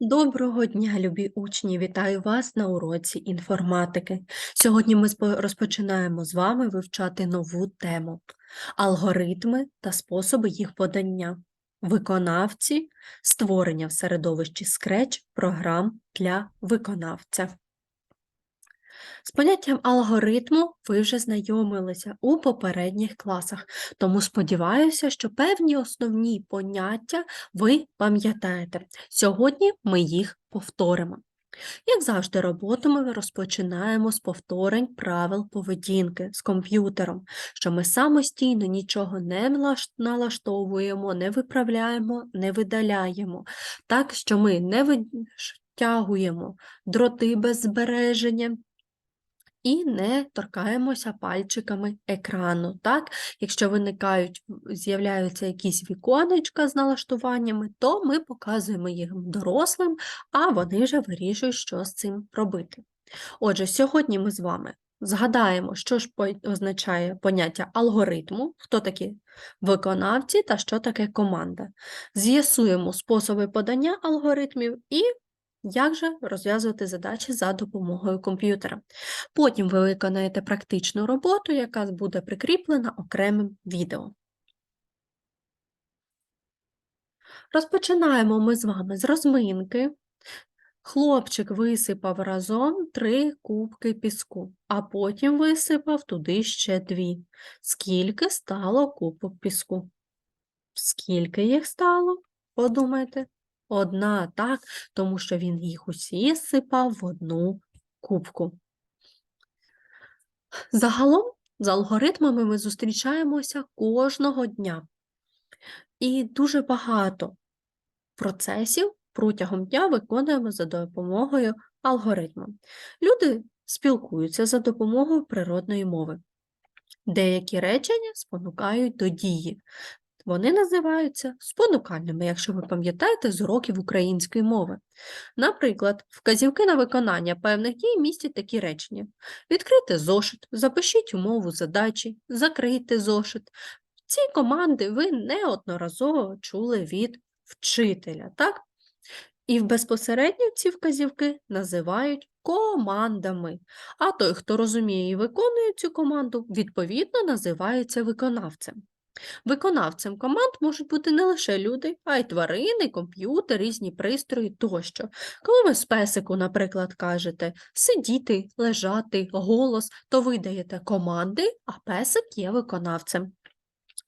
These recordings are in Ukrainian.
Доброго дня, любі учні! Вітаю вас на уроці інформатики. Сьогодні ми розпочинаємо з вами вивчати нову тему алгоритми та способи їх подання, виконавці, створення в середовищі Scratch програм для виконавця. З поняттям алгоритму ви вже знайомилися у попередніх класах, тому сподіваюся, що певні основні поняття ви пам'ятаєте. Сьогодні ми їх повторимо. Як завжди, роботу ми розпочинаємо з повторень правил поведінки з комп'ютером, що ми самостійно нічого не налаштовуємо, не виправляємо, не видаляємо, так що ми не витягуємо дроти без збереження, і не торкаємося пальчиками екрану. Так? Якщо виникають, з'являються якісь віконечка з налаштуваннями, то ми показуємо їх дорослим, а вони вже вирішують, що з цим робити. Отже, сьогодні ми з вами згадаємо, що ж означає поняття алгоритму, хто такі виконавці та що таке команда. З'ясуємо способи подання алгоритмів і як же розв'язувати задачі за допомогою комп'ютера. Потім ви виконаєте практичну роботу, яка буде прикріплена окремим відео. Розпочинаємо ми з вами з розминки. Хлопчик висипав разом три кубки піску, а потім висипав туди ще дві. Скільки стало кубок піску? Скільки їх стало? Подумайте. Одна, так, тому що він їх усі сипав в одну кубку. Загалом з алгоритмами ми зустрічаємося кожного дня. І дуже багато процесів протягом дня виконуємо за допомогою алгоритму. Люди спілкуються за допомогою природної мови. Деякі речення спонукають до дії. Вони називаються спонукальними, якщо ви пам'ятаєте з уроків української мови. Наприклад, вказівки на виконання певних дій містять такі речення: відкрити зошит, запишіть умову задачі, закрийте зошит. Ці команди ви неодноразово чули від вчителя, так? І безпосередньо ці вказівки називають командами. А той, хто розуміє і виконує цю команду, відповідно називається виконавцем. Виконавцем команд можуть бути не лише люди, а й тварини, комп'ютер, різні пристрої тощо. Коли ви з песику, наприклад, кажете сидіти, лежати, голос, то ви даєте команди, а песик є виконавцем.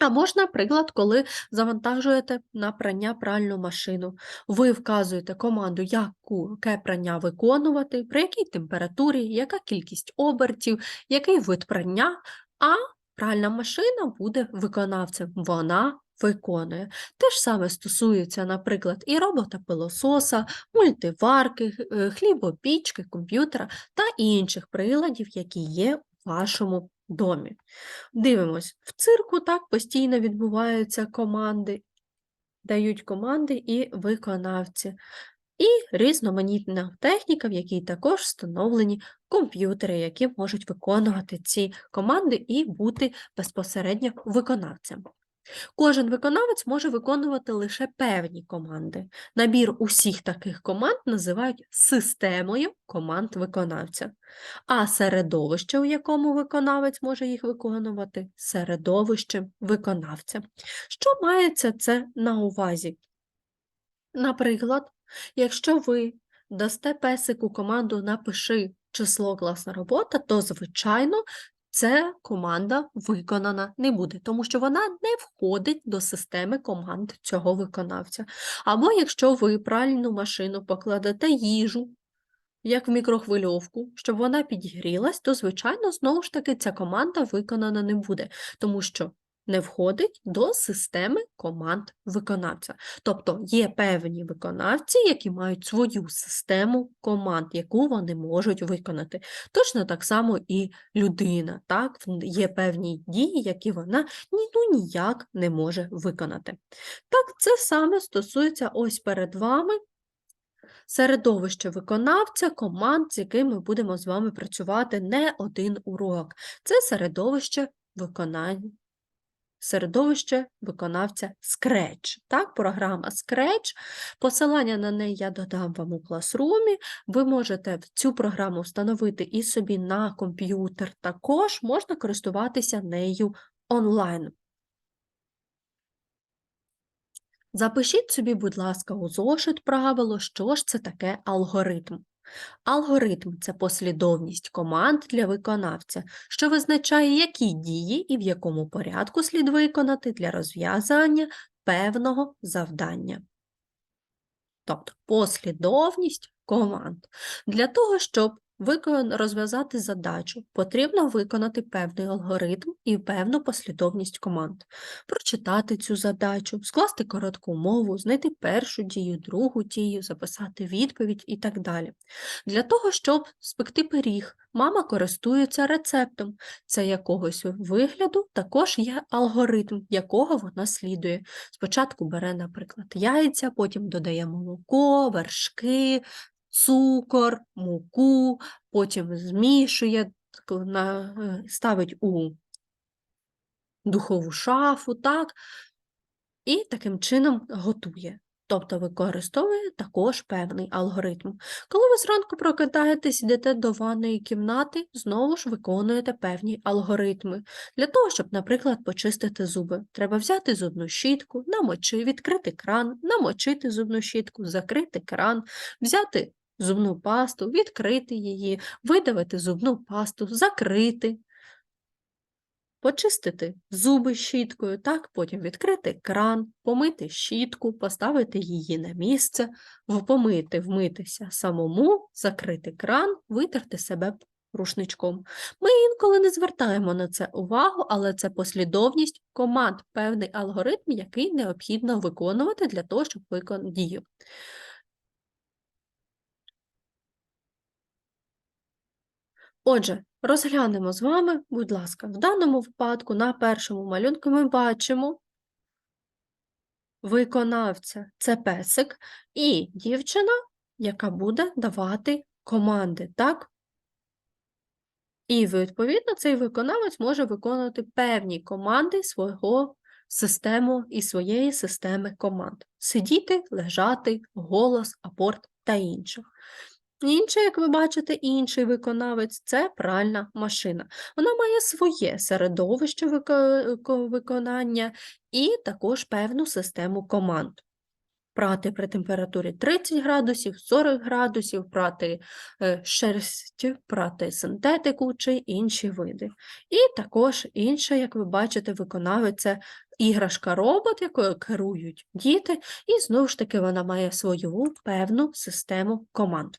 Або ж, наприклад, коли завантажуєте на прання пральну машину, ви вказуєте команду, яке прання виконувати, при якій температурі, яка кількість обертів, який вид прання, а пральна машина буде виконавцем, вона виконує. Те ж саме стосується, наприклад, і робота-пилососа, мультиварки, е, хлібопічки, комп'ютера та інших приладів, які є у вашому домі. Дивимось, в цирку так постійно відбуваються команди, дають команди і виконавці. І різноманітна техніка, в якій також встановлені комп'ютери, які можуть виконувати ці команди і бути безпосередньо виконавцем. Кожен виконавець може виконувати лише певні команди. Набір усіх таких команд називають системою команд виконавця, а середовище, у якому виконавець може їх виконувати, середовищем виконавця. Що мається це на увазі? Наприклад, якщо ви дасте песику команду «Напиши число класна робота», то, звичайно, ця команда виконана не буде, тому що вона не входить до системи команд цього виконавця. Або якщо ви пральну машину покладете їжу, як в мікрохвильовку, щоб вона підігрілась, то, звичайно, знову ж таки ця команда виконана не буде, тому що не входить до системи команд виконавця. Тобто є певні виконавці, які мають свою систему команд, яку вони можуть виконати. Точно так само і людина. Так? Є певні дії, які вона ні, ну, ніяк не може виконати. Так, це саме стосується ось перед вами середовище виконавця, команд, з якими ми будемо з вами працювати не один урок. Це середовище виконання середовище виконавця Scratch. Так, програма Scratch. Посилання на неї я додам вам у класрумі. Ви можете цю програму встановити і собі на комп'ютер. Також можна користуватися нею онлайн. Запишіть собі, будь ласка, у зошит правило, що ж це таке алгоритм. Алгоритм це послідовність команд для виконавця, що визначає, які дії і в якому порядку слід виконати для розв'язання певного завдання. Тобто послідовність команд. Для того, щоб викон... розв'язати задачу, потрібно виконати певний алгоритм і певну послідовність команд, прочитати цю задачу, скласти коротку мову, знайти першу дію, другу дію, записати відповідь і так далі. Для того, щоб спекти пиріг, мама користується рецептом. Це якогось вигляду також є алгоритм, якого вона слідує. Спочатку бере, наприклад, яйця, потім додає молоко, вершки, цукор, муку, потім змішує, е, ставить у духову шафу, так, і таким чином готує. Тобто використовує також певний алгоритм. Коли ви зранку прокидаєтесь, йдете до ванної кімнати, знову ж виконуєте певні алгоритми. Для того, щоб, наприклад, почистити зуби, треба взяти зубну щітку, намочи, відкрити кран, намочити зубну щітку, закрити кран, взяти зубну пасту, відкрити її, видавити зубну пасту, закрити, почистити зуби щіткою, так, потім відкрити кран, помити щітку, поставити її на місце, помити, вмитися самому, закрити кран, витерти себе рушничком. Ми інколи не звертаємо на це увагу, але це послідовність команд, певний алгоритм, який необхідно виконувати для того, щоб виконати дію. Отже, розглянемо з вами, будь ласка, в даному випадку на першому малюнку ми бачимо виконавця це песик і дівчина, яка буде давати команди, так? І, відповідно, цей виконавець може виконувати певні команди свого систему і своєї системи команд: сидіти, лежати, голос, апорт та інше. Як ви бачите, інший виконавець це пральна машина. Вона має своє середовище виконання і також певну систему команд. Прати при температурі 30 градусів, 40 градусів, прати е, шерсть, прати синтетику чи інші види. І також інше, як ви бачите, виконавець іграшка-робот, якою керують діти, і знову ж таки вона має свою певну систему команд.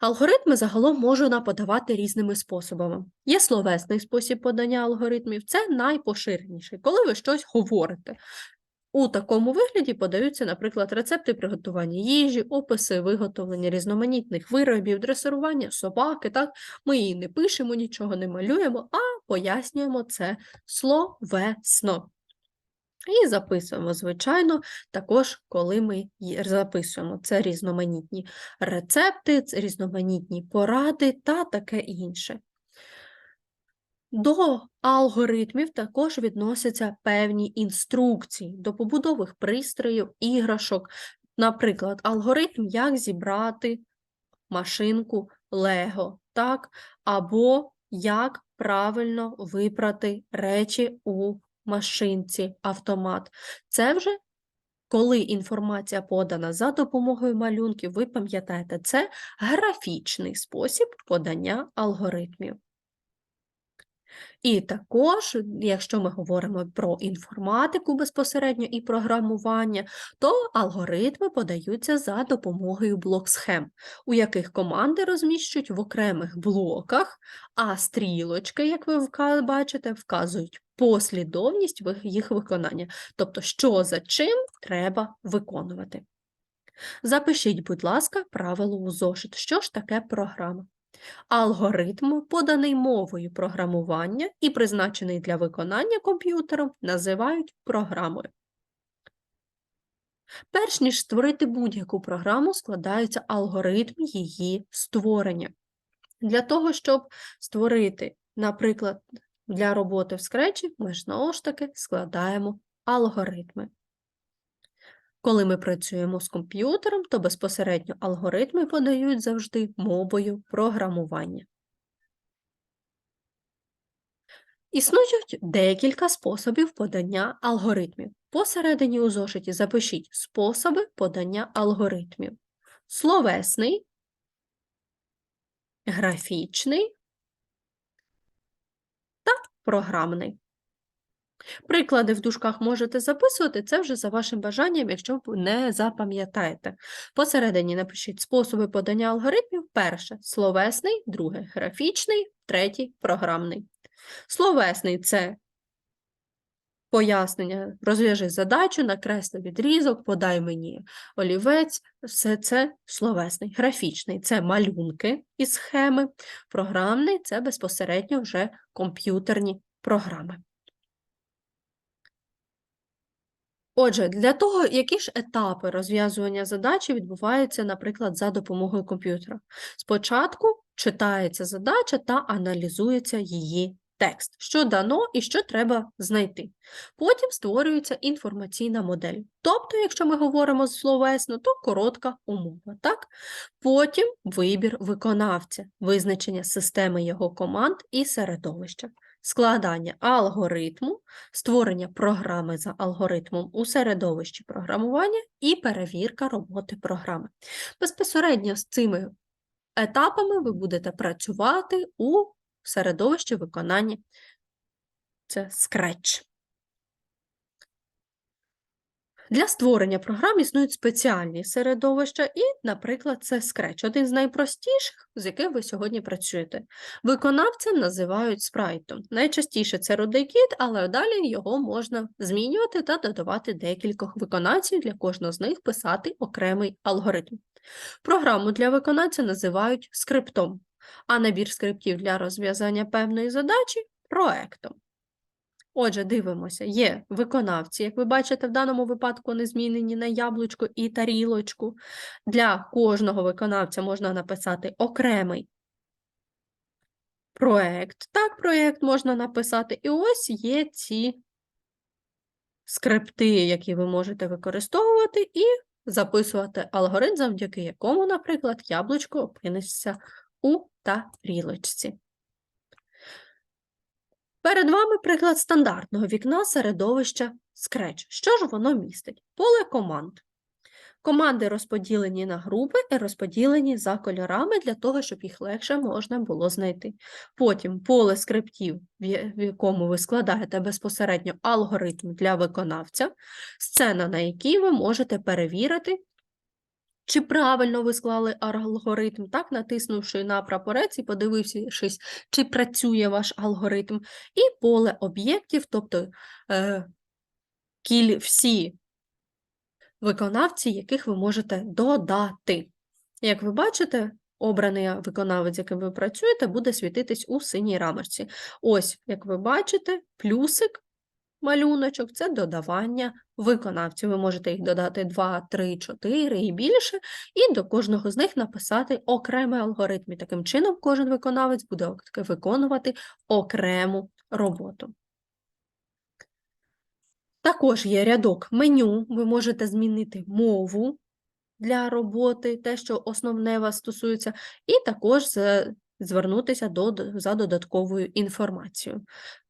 Алгоритми загалом можна подавати різними способами. Є словесний спосіб подання алгоритмів, це найпоширеніший, коли ви щось говорите. У такому вигляді подаються, наприклад, рецепти приготування їжі, описи виготовлення різноманітних виробів, дресирування собаки. Так? Ми її не пишемо, нічого не малюємо, а пояснюємо це словесно. І записуємо, звичайно, також, коли ми записуємо. Це різноманітні рецепти, це різноманітні поради та таке інше. До алгоритмів також відносяться певні інструкції до побудових пристроїв, іграшок. Наприклад, алгоритм, як зібрати машинку Лего, або як правильно випрати речі у машинці автомат. Це вже коли інформація подана за допомогою малюнків, ви пам'ятаєте, це графічний спосіб подання алгоритмів. І також, якщо ми говоримо про інформатику безпосередньо і програмування, то алгоритми подаються за допомогою блок-схем, у яких команди розміщують в окремих блоках, а стрілочки, як ви бачите, вказують послідовність їх виконання, тобто, що за чим треба виконувати. Запишіть, будь ласка, правило у зошит. Що ж таке програма? Алгоритм, поданий мовою програмування і призначений для виконання комп'ютером, називають програмою. Перш ніж створити будь-яку програму, складається алгоритм її створення. Для того, щоб створити, наприклад, для роботи в Scratch ми знову ж таки складаємо алгоритми. Коли ми працюємо з комп'ютером, то безпосередньо алгоритми подають завжди мовою програмування. Існують декілька способів подання алгоритмів. Посередині у зошиті запишіть способи подання алгоритмів. Словесний, графічний та програмний. Приклади в дужках можете записувати, це вже за вашим бажанням, якщо не запам'ятаєте. Посередині напишіть способи подання алгоритмів. Перше словесний, друге графічний, третій програмний. Словесний це пояснення, розв'яжи задачу, накресли відрізок, подай мені олівець, все це словесний. Графічний це малюнки і схеми, програмний це безпосередньо вже комп'ютерні програми. Отже, для того, які ж етапи розв'язування задачі відбуваються, наприклад, за допомогою комп'ютера. Спочатку читається задача та аналізується її текст, що дано і що треба знайти. Потім створюється інформаційна модель. Тобто, якщо ми говоримо словесно, то коротка умова. Так? Потім вибір виконавця, визначення системи його команд і середовища складання алгоритму, створення програми за алгоритмом у середовищі програмування і перевірка роботи програми. Безпосередньо з цими етапами ви будете працювати у середовищі виконання це Scratch. Для створення програм існують спеціальні середовища, і, наприклад, це Scratch, один з найпростіших, з яким ви сьогодні працюєте. Виконавця називають спрайтом. Найчастіше це RodeKit, але далі його можна змінювати та додавати декількох виконавців, для кожного з них писати окремий алгоритм. Програму для виконавця називають скриптом, а набір скриптів для розв'язання певної задачі проектом. Отже, дивимося, є виконавці, як ви бачите, в даному випадку вони змінені на яблучко і тарілочку. Для кожного виконавця можна написати окремий проект. Так, проєкт можна написати. І ось є ці скрипти, які ви можете використовувати, і записувати алгоритм, завдяки якому, наприклад, яблучко опиниться у тарілочці. Перед вами приклад стандартного вікна середовища Scratch. Що ж воно містить? Поле команд. Команди розподілені на групи і розподілені за кольорами для того, щоб їх легше можна було знайти. Потім поле скриптів, в якому ви складаєте безпосередньо алгоритм для виконавця, сцена, на якій ви можете перевірити, чи правильно ви склали алгоритм, так, натиснувши на прапорець і подивившись, чи працює ваш алгоритм, і поле об'єктів, тобто е, кіль, всі виконавці, яких ви можете додати. Як ви бачите, обраний виконавець, яким ви працюєте, буде світитись у синій рамочці. Ось, як ви бачите, плюсик малюночок це додавання виконавців. Ви можете їх додати 2, 3, 4 і більше, і до кожного з них написати окремий алгоритм. І таким чином, кожен виконавець буде виконувати окрему роботу. Також є рядок меню, ви можете змінити мову для роботи, те, що основне вас стосується, і також звернутися до, за додатковою інформацією.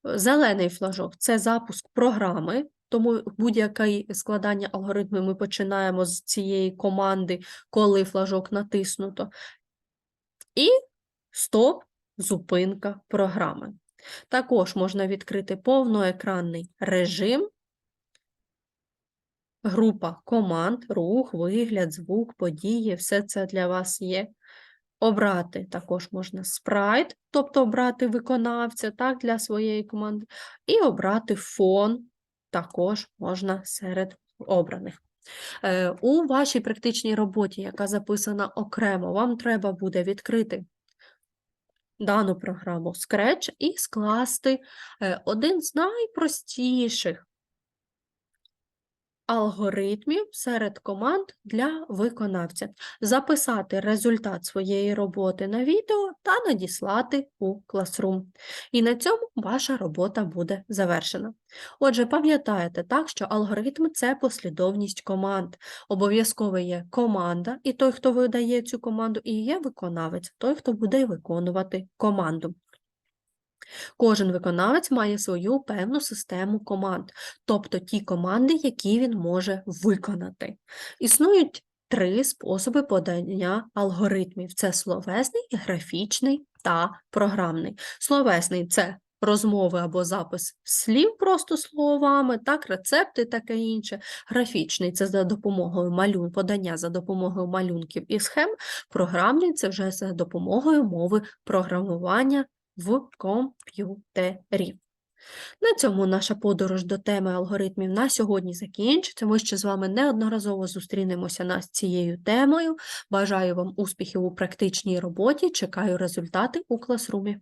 Зелений флажок це запуск програми, тому будь-яке складання алгоритму ми починаємо з цієї команди, коли флажок натиснуто. І стоп, зупинка програми. Також можна відкрити повноекранний режим, група команд, рух, вигляд, звук, події, все це для вас є. Обрати також можна спрайт, тобто обрати виконавця так, для своєї команди, і обрати фон також можна серед обраних. Е, у вашій практичній роботі, яка записана окремо, вам треба буде відкрити дану програму Scratch і скласти е, один з найпростіших алгоритмів серед команд для виконавця, записати результат своєї роботи на відео та надіслати у Classroom. І на цьому ваша робота буде завершена. Отже, пам'ятаєте так, що алгоритм це послідовність команд. Обов'язково є команда, і той, хто видає цю команду, і є виконавець, той, хто буде виконувати команду. Кожен виконавець має свою певну систему команд, тобто ті команди, які він може виконати. Існують три способи подання алгоритмів: це словесний, графічний та програмний. Словесний це розмови або запис слів просто словами, так, рецепти, таке інше. Графічний це за допомогою малюн, подання за допомогою малюнків і схем. Програмний це вже за допомогою мови програмування в комп'ютері. На цьому наша подорож до теми алгоритмів на сьогодні закінчиться. Ми ще з вами неодноразово зустрінемося над цією темою. Бажаю вам успіхів у практичній роботі. Чекаю результати у класрумі.